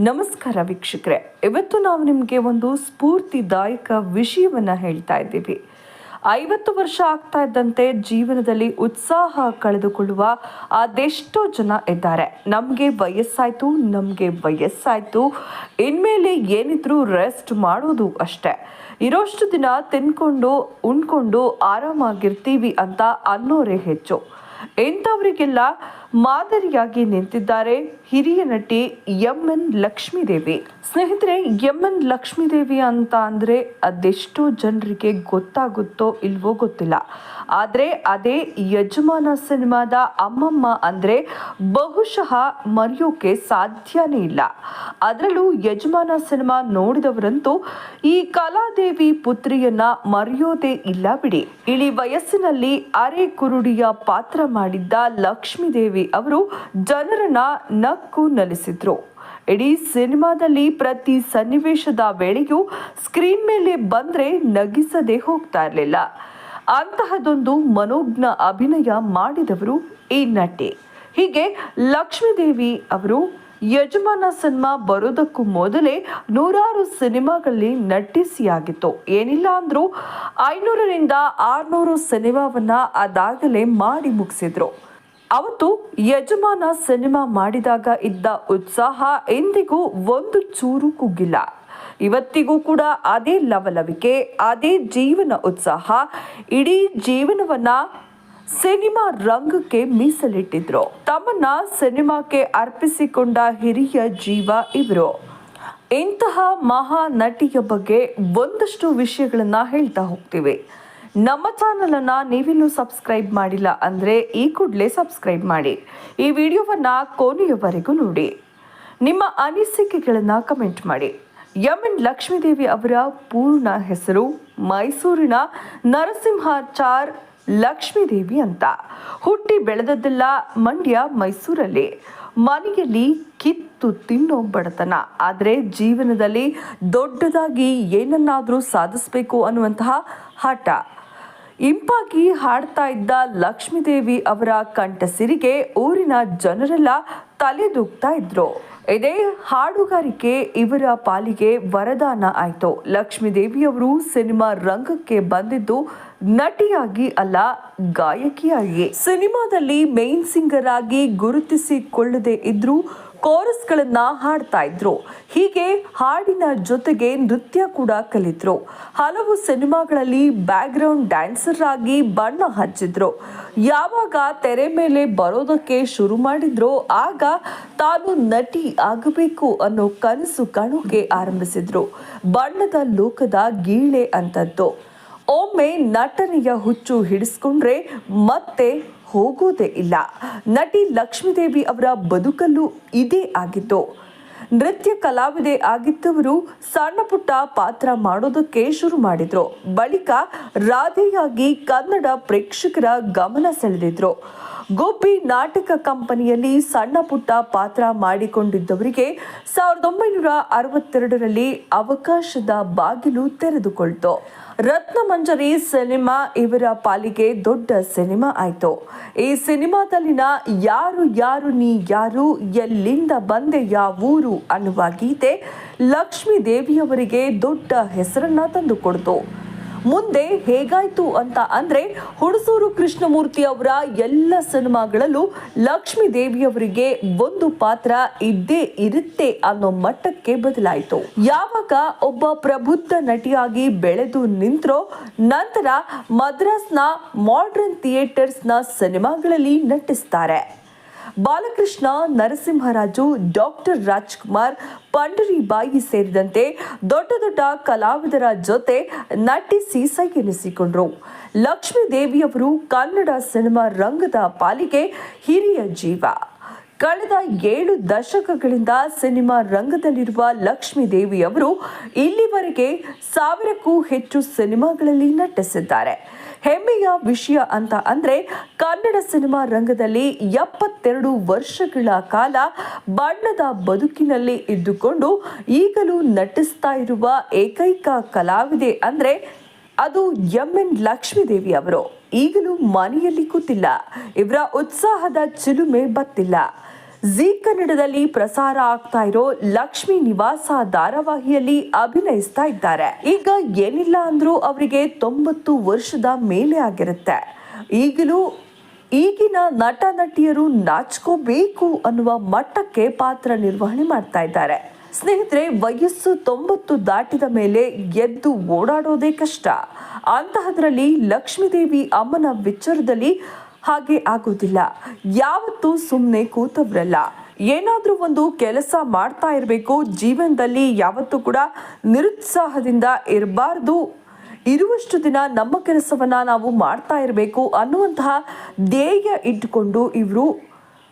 ನಮಸ್ಕಾರ ವೀಕ್ಷಕರೇ. ಇವತ್ತು ನಾವು ನಿಮಗೆ ಒಂದು ಸ್ಫೂರ್ತಿದಾಯಕ ವಿಷಯವನ್ನು ಹೇಳ್ತಾ ಇದ್ದೀವಿ. ಐವತ್ತು ವರ್ಷ ಆಗ್ತಾ ಇದ್ದಂತೆ ಜೀವನದಲ್ಲಿ ಉತ್ಸಾಹ ಕಳೆದುಕೊಳ್ಳುವ ಅದೆಷ್ಟೋ ಜನ ಇದ್ದಾರೆ. ನಮಗೆ ವಯಸ್ಸಾಯಿತು ನಮಗೆ ವಯಸ್ಸಾಯಿತು. ಇನ್ಮೇಲೆ ಏನಿದ್ರೂ ರೆಸ್ಟ್ ಮಾಡೋದು ಅಷ್ಟೇ. ಇರೋಷ್ಟು ದಿನ ತಿನ್ಕೊಂಡು, ಉಣ್ಕೊಂಡು ಆರಾಮಾಗಿರ್ತೀವಿ ಅಂತ ಅನ್ನೋರೇ ಹೆಚ್ಚು. ಇಂಥವರಿಗೆಲ್ಲ ಮಾದರಿಯಾಗಿ ನಿಂತಿದ್ದಾರೆ. ಹಿರಿಯ ನಟಿ ಎಂ ಎನ್ ಲಕ್ಷ್ಮೀದೇವಿ. ಸ್ನೇಹಿತರೆ ಎಂ ಎನ್ ಲಕ್ಷ್ಮೀದೇವಿ ಅಂತ ಅಂದರೆ ಅದೆಷ್ಟೋ ಜನರಿಗೆ ಗೊತ್ತಾಗುತ್ತೋ ಇಲ್ವೋ ಗೊತ್ತಿಲ್ಲ. ಆದರೆ ಅದೇ ಯಜಮಾನ ಸಿನಿಮಾದ ಅಮ್ಮಮ್ಮ ಅಂದರೆ ಬಹುಶಃ ಮರೆಯೋಕೆ ಸಾಧ್ಯನೇ ಇಲ್ಲ. ಅದರಲ್ಲೂ ಯಜಮಾನ ಸಿನಿಮಾ ನೋಡಿದವರಂತೂ ಈ ಕಲಾದೇವಿ ಪುತ್ರಿಯನ್ನ ಮರೆಯೋದೇ ಇಲ್ಲ ಬಿಡಿ. ಇಳಿ ವಯಸ್ಸಿನಲ್ಲಿ ಅರೆ ಕುರುಡಿಯ ಪಾತ್ರ ಮಾಡಿದ್ದ ಲಕ್ಷ್ಮೀದೇವಿ ಅವರು ಜನರನ್ನ ನಕ್ಕು ನಲಿಸಿದ್ರು. ಇಡೀ ಸಿನಿಮಾದಲ್ಲಿ ಪ್ರತಿ ಸನ್ನಿವೇಶದ ವೇಳೆಯೂ ಸ್ಕ್ರೀನ್ ಮೇಲೆ ಬಂದ್ರೆ ನಗಿಸದೆ ಹೋಗ್ತಾ ಇರಲಿಲ್ಲ. ಅಂತಹದೊಂದು ಮನೋಜ್ಞ ಅಭಿನಯ ಮಾಡಿದವರು ಈ ನಟಿ. ಹೀಗೆ ಲಕ್ಷ್ಮೀದೇವಿ ಅವರು ಯಜಮಾನ ಸಿನಿಮಾ ಬರೋದಕ್ಕೂ ಮೊದಲೇ ನೂರಾರು ಸಿನಿಮಾಗಳಲ್ಲಿ ನಟಿಸಿಯಾಗಿತ್ತು. ಏನಿಲ್ಲ ಅಂದರೂ ಐನೂರರಿಂದ ಆರ್ನೂರು ಸಿನಿಮಾವನ್ನ ಅದಾಗಲೇ ಮಾಡಿ ಮುಗಿಸಿದ್ರು. ಅವತ್ತು ಯಜಮಾನ ಸಿನಿಮಾ ಮಾಡಿದಾಗ ಇದ್ದ ಉತ್ಸಾಹ ಎಂದಿಗೂ ಒಂದು ಚೂರು ಕುಗ್ಗಿಲ್ಲ. ಇವತ್ತಿಗೂ ಕೂಡ ಅದೇ ಲವಲವಿಕೆ, ಅದೇ ಜೀವನ ಉತ್ಸಾಹ, ಇಡೀ ಜೀವನವನ್ನ ಸಿನಿಮಾ ರಂಗಕ್ಕೆ ಮೀಸಲಿಟ್ಟಿದ್ರು. ತಮ್ಮನ್ನ ಸಿನಿಮಾಕ್ಕೆ ಅರ್ಪಿಸಿಕೊಂಡ ಹಿರಿಯ ಜೀವ ಇವರು. ಇಂತಹ ಮಹಾ ನಟಿಯ ಬಗ್ಗೆ ಒಂದಷ್ಟು ವಿಷಯಗಳನ್ನ ಹೇಳ್ತಾ ಹೋಗ್ತೀವಿ. ನಮ್ಮ ಚಾನಲನ್ನು ನೀವಿನ್ನೂ ಸಬ್ಸ್ಕ್ರೈಬ್ ಮಾಡಿಲ್ಲ ಅಂದರೆ ಈ ಕೂಡಲೇ ಸಬ್ಸ್ಕ್ರೈಬ್ ಮಾಡಿ. ಈ ವಿಡಿಯೋವನ್ನ ಕೊನೆಯವರೆಗೂ ನೋಡಿ. ನಿಮ್ಮ ಅನಿಸಿಕೆಗಳನ್ನು ಕಮೆಂಟ್ ಮಾಡಿ. ಎಂ ಎನ್ ಲಕ್ಷ್ಮೀದೇವಿ ಅವರ ಪೂರ್ಣ ಹೆಸರು ಮೈಸೂರಿನ ನರಸಿಂಹಾಚಾರ್ ಲಕ್ಷ್ಮೀದೇವಿ ಅಂತ. ಹುಟ್ಟಿ ಬೆಳೆದದ್ದೆಲ್ಲ ಮಂಡ್ಯ ಮೈಸೂರಲ್ಲಿ. ಮನೆಯಲ್ಲಿ ಕಿತ್ತು ತಿನ್ನೋ ಬಡತನ. ಆದರೆ ಜೀವನದಲ್ಲಿ ದೊಡ್ಡದಾಗಿ ಏನನ್ನಾದರೂ ಸಾಧಿಸಬೇಕು ಅನ್ನುವಂತಹ ಹಠ. ಇಂಪಾಗಿ ಹಾಡ್ತಾ ಇದ್ದ ಲಕ್ಷ್ಮೀದೇವಿ ಅವರ ಕಂಠಸಿರಿಗೆ ಊರಿನ ಜನರೆಲ್ಲ ತಲೆದೂಗ್ತಾ ಇದ್ರು. ಇದೇ ಹಾಡುಗಾರಿಕೆ ಇವರ ಪಾಲಿಗೆ ವರದಾನ ಆಯ್ತು. ಲಕ್ಷ್ಮೀದೇವಿಯವರು ಸಿನಿಮಾ ರಂಗಕ್ಕೆ ಬಂದಿದ್ದು ನಟಿಯಾಗಿ ಅಲ್ಲ, ಗಾಯಕಿಯಾಗಿ. ಸಿನಿಮಾದಲ್ಲಿ ಮೇನ್ ಸಿಂಗರ್ ಆಗಿ ಗುರುತಿಸಿಕೊಳ್ಳದೆ ಇದ್ರೂ ಕೋರಸ್ಗಳನ್ನ ಹಾಡ್ತಾ ಇದ್ರು. ಹೀಗೆ ಹಾಡಿನ ಜೊತೆಗೆ ನೃತ್ಯ ಕೂಡ ಕಲಿತರು ಹಲವು ಸಿನಿಮಾಗಳಲ್ಲಿ ಬ್ಯಾಕ್ಗ್ರೌಂಡ್ ಡ್ಯಾನ್ಸರ್ ಆಗಿ ಬಣ್ಣ ಹಚ್ಚಿದ್ರು. ಯಾವಾಗ ತೆರೆ ಮೇಲೆ ಬರೋದಕ್ಕೆ ಶುರು ಮಾಡಿದ್ರು ಆಗ ತಾನು ನಟಿ ಆಗಬೇಕು ಅನ್ನೋ ಕನಸು ಕಾಣೋಕೆ ಆರಂಭಿಸಿದ್ರು. ಬಣ್ಣದ ಲೋಕದ ಗೀಳೆ ಅಂತದ್ದು. ಒಮ್ಮೆ ನಟನೆಯ ಹುಚ್ಚು ಹಿಡಿಸ್ಕೊಂಡ್ರೆ ಮತ್ತೆ ಹೋಗೋದೇ ಇಲ್ಲ. ನಟಿ ಲಕ್ಷ್ಮೀದೇವಿ ಅವರ ಬದುಕಲ್ಲೂ ಇದೇ ಆಗಿತ್ತು. ನೃತ್ಯ ಕಲಾವಿದೆ ಆಗಿದ್ದವರು ಸಣ್ಣ ಪುಟ್ಟ ಪಾತ್ರ ಮಾಡೋದಕ್ಕೆ ಶುರು ಮಾಡಿದ್ರು. ಬಳಿಕ ರಾಧೆಯಾಗಿ ಕನ್ನಡ ಪ್ರೇಕ್ಷಕರ ಗಮನ ಸೆಳೆದಿದ್ರು. ಗೋಪಿ ನಾಟಕ ಕಂಪನಿಯಲ್ಲಿ ಸಣ್ಣ ಪುಟ್ಟ ಪಾತ್ರ ಮಾಡಿಕೊಂಡಿದ್ದವರಿಗೆ ಸಾವಿರದ ಒಂಬೈನೂರ ಅರವತ್ತೆರಡರಲ್ಲಿ ಅವಕಾಶದ ಬಾಗಿಲು ತೆರೆದುಕೊಳ್ತು. ರತ್ನಮಂಜರಿ ಸಿನಿಮಾ ಇವರ ಪಾಲಿಗೆ ದೊಡ್ಡ ಸಿನಿಮಾ ಆಯಿತು. ಈ ಸಿನಿಮಾದಲ್ಲಿನ ಯಾರು ಯಾರು ನೀ ಯಾರು, ಎಲ್ಲಿಂದ ಬಂದೆ ಯಾವೂರು ಅನ್ನುವ ಗೀತೆ ಲಕ್ಷ್ಮೀ ದೇವಿಯವರಿಗೆ ದೊಡ್ಡ ಹೆಸರನ್ನ ತಂದುಕೊಡ್ತು. ಮುಂದೆ ಹೇಗಾಯ್ತು ಅಂತ ಅಂದ್ರೆ ಹುಣಸೂರು ಕೃಷ್ಣಮೂರ್ತಿ ಅವರ ಎಲ್ಲ ಸಿನಿಮಾಗಳಲ್ಲೂ ಲಕ್ಷ್ಮೀ ದೇವಿಯವರಿಗೆ ಒಂದು ಪಾತ್ರ ಇದ್ದೇ ಇರುತ್ತೆ ಅನ್ನೋ ಮಟ್ಟಕ್ಕೆ ಬದಲಾಯಿತು. ಯಾವಾಗ ಒಬ್ಬ ಪ್ರಬುದ್ಧ ನಟಿಯಾಗಿ ಬೆಳೆದು ನಿಂತ್ರೋ, ನಂತರ ಮದ್ರಾಸ್ನ ಮಾಡರ್ನ್ ಥಿಯೇಟರ್ಸ್ನ ಸಿನಿಮಾಗಳಲ್ಲಿ ನಟಿಸ್ತಾರೆ. ಬಾಲಕೃಷ್ಣ ನರಸಿಂಹರಾಜು, ಡಾಕ್ಟರ್ ರಾಜ್ಕುಮಾರ್, ಪಂಡರಿಬಾಯಿ ಸೇರಿದಂತೆ ದೊಡ್ಡ ದೊಡ್ಡ ಕಲಾವಿದರ ಜೊತೆ ನಟಿಸಿ ಸೈಗೆನಿಸಿಕೊಂಡರು ಲಕ್ಷ್ಮೀ ದೇವಿಯವರು ಕನ್ನಡ ಸಿನಿಮಾ ರಂಗದ ಪಾಲಿಗೆ ಹಿರಿಯ ಜೀವ. ಕಳೆದ ಏಳು ದಶಕಗಳಿಂದ ಸಿನಿಮಾ ರಂಗದಲ್ಲಿರುವ ಲಕ್ಷ್ಮೀ ದೇವಿ ಅವರು ಇಲ್ಲಿವರೆಗೆ ಸಾವಿರಕ್ಕೂ ಹೆಚ್ಚು ಸಿನಿಮಾಗಳಲ್ಲಿ ನಟಿಸಿದ್ದಾರೆ. ಹೆಮ್ಮೆಯ ವಿಷಯ ಅಂತ ಅಂದರೆ ಕನ್ನಡ ಸಿನಿಮಾ ರಂಗದಲ್ಲಿ ಎಪ್ಪತ್ತೆರಡು ವರ್ಷಗಳ ಕಾಲ ಬಣ್ಣದ ಬದುಕಿನಲ್ಲಿ ಇದ್ದುಕೊಂಡು ಈಗಲೂ ನಟಿಸ್ತಾ ಇರುವ ಏಕೈಕ ಕಲಾವಿದೆ ಅಂದ್ರೆ ಅದು ಎಂ ಎನ್ ಲಕ್ಷ್ಮೀದೇವಿ ಅವರು. ಈಗಲೂ ಮನೆಯಲ್ಲಿ ಕೂತಿಲ್ಲ. ಇವರ ಉತ್ಸಾಹದ ಚಿಲುಮೆ ಬತ್ತಿಲ್ಲ. ಜಿ ಕನ್ನಡದಲ್ಲಿ ಪ್ರಸಾರ ಆಗ್ತಾ ಇರೋ ಲಕ್ಷ್ಮಿ ನಿವಾಸ ಧಾರಾವಾಹಿಯಲ್ಲಿ ಅಭಿನಯಿಸ್ತಾ ಇದ್ದಾರೆ. ಈಗ ಏನಿಲ್ಲ ಅಂದ್ರೂ ಅವರಿಗೆ ತೊಂಬತ್ತು ವರ್ಷದ ಮೇಲೆ ಆಗಿರುತ್ತೆ. ಈಗಲೂ ಈಗಿನ ನಟ ನಟಿಯರು ನಾಚ್ಕೋಬೇಕು ಅನ್ನುವ ಮಟ್ಟಕ್ಕೆ ಪಾತ್ರ ನಿರ್ವಹಣೆ ಮಾಡ್ತಾ ಇದ್ದಾರೆ. ಸ್ನೇಹಿತರೆ, ವಯಸ್ಸು ತೊಂಬತ್ತು ದಾಟಿದ ಮೇಲೆ ಎದ್ದು ಓಡಾಡೋದೇ ಕಷ್ಟ. ಅಂತಹದ್ರಲ್ಲಿ ಲಕ್ಷ್ಮೀದೇವಿ ಅಮ್ಮನ ವಿಚಾರದಲ್ಲಿ ಹಾಗೆ ಆಗೋದಿಲ್ಲ ಯಾವತ್ತೂ ಸುಮ್ಮನೆ ಕೂತವ್ರಲ್ಲ. ಏನಾದರೂ ಒಂದು ಕೆಲಸ ಮಾಡ್ತಾ ಇರಬೇಕು, ಜೀವನದಲ್ಲಿ ಯಾವತ್ತೂ ಕೂಡ ನಿರುತ್ಸಾಹದಿಂದ ಇರಬಾರ್ದು. ಇರುವಷ್ಟು ದಿನ ನಮ್ಮ ಕೆಲಸವನ್ನ ನಾವು ಮಾಡ್ತಾ ಇರಬೇಕು ಅನ್ನುವಂತಹ ಧ್ಯೇಯ ಇಟ್ಟುಕೊಂಡು ಇವರು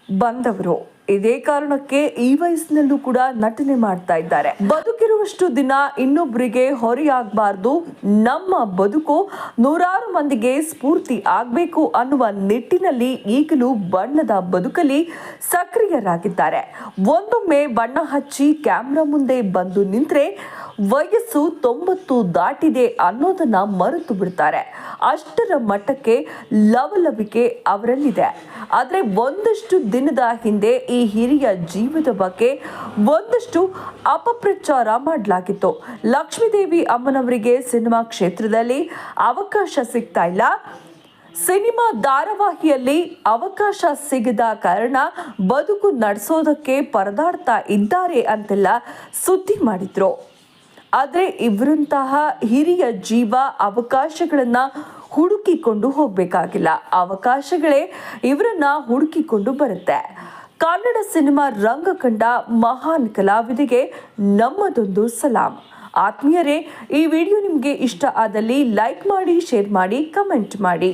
ಬಂದವರು. ಇದೇ ಕಾರಣಕ್ಕೆ ಈ ವಯಸ್ಸಿನಲ್ಲೂ ಕೂಡ ನಟನೆ ಮಾಡ್ತಾ ಇದ್ದಾರೆ. ಬದುಕಿರುವಷ್ಟು ದಿನ ಇನ್ನೊಬ್ಬರಿಗೆ ಹೊರೆಯಾಗಬಾರ್ದು. ನಮ್ಮ ಬದುಕು ನೂರಾರು ಮಂದಿಗೆ ಸ್ಫೂರ್ತಿ ಆಗಬೇಕು ಅನ್ನುವ ನಿಟ್ಟಿನಲ್ಲಿ ಈಗಲೂ ಬಣ್ಣದ ಬದುಕಲ್ಲಿ ಸಕ್ರಿಯರಾಗಿದ್ದಾರೆ. ಒಂದೊಮ್ಮೆ ಬಣ್ಣ ಹಚ್ಚಿ ಕ್ಯಾಮ್ರಾ ಮುಂದೆ ಬಂದು ನಿಂತ್ರೆ ವಯಸ್ಸು ತೊಂಬತ್ತು ದಾಟಿದೆ ಅನ್ನೋದನ್ನ ಮರೆತು ಬಿಡ್ತಾರೆ. ಅಷ್ಟರ ಮಟ್ಟಕ್ಕೆ ಲವಲವಿಕೆ ಅವರಲ್ಲಿದೆ. ಆದರೆ ಒಂದಷ್ಟು ದಿನದ ಹಿಂದೆ ಈ ಹಿರಿಯ ಜೀವದ ಬಗ್ಗೆ ಒಂದಷ್ಟು ಅಪಪ್ರಚಾರ ಮಾಡಲಾಗಿತ್ತು. ಲಕ್ಷ್ಮೀದೇವಿ ಅಮ್ಮನವರಿಗೆ ಸಿನಿಮಾ ಕ್ಷೇತ್ರದಲ್ಲಿ ಅವಕಾಶ ಸಿಗ್ತಾ ಇಲ್ಲ. ಸಿನಿಮಾ ಧಾರಾವಾಹಿಯಲ್ಲಿ ಅವಕಾಶ ಸಿಗದ ಕಾರಣ ಬದುಕು ನಡೆಸೋದಕ್ಕೆ ಪರದಾಡ್ತಾ ಇದ್ದಾರೆ ಅಂತೆಲ್ಲ ಸುದ್ದಿ ಮಾಡಿದ್ರು. ಆದರೆ ಇವರಂತಹ ಹಿರಿಯ ಜೀವ ಅವಕಾಶಗಳನ್ನು ಹುಡುಕಿಕೊಂಡು ಹೋಗಬೇಕಾಗಿಲ್ಲ. ಅವಕಾಶಗಳೇ ಇವರನ್ನ ಹುಡುಕಿಕೊಂಡು ಬರುತ್ತೆ. ಕನ್ನಡ ಸಿನಿಮಾ ರಂಗ ಕಂಡ ಮಹಾನ್ ಕಲಾವಿದಿಗೆ ನಮ್ಮದೊಂದು ಸಲಾಂ. ಆತ್ಮೀಯರೇ, ಈ ವಿಡಿಯೋ ನಿಮಗೆ ಇಷ್ಟ ಆದಲ್ಲಿ ಲೈಕ್ ಮಾಡಿ, ಶೇರ್ ಮಾಡಿ, ಕಮೆಂಟ್ ಮಾಡಿ.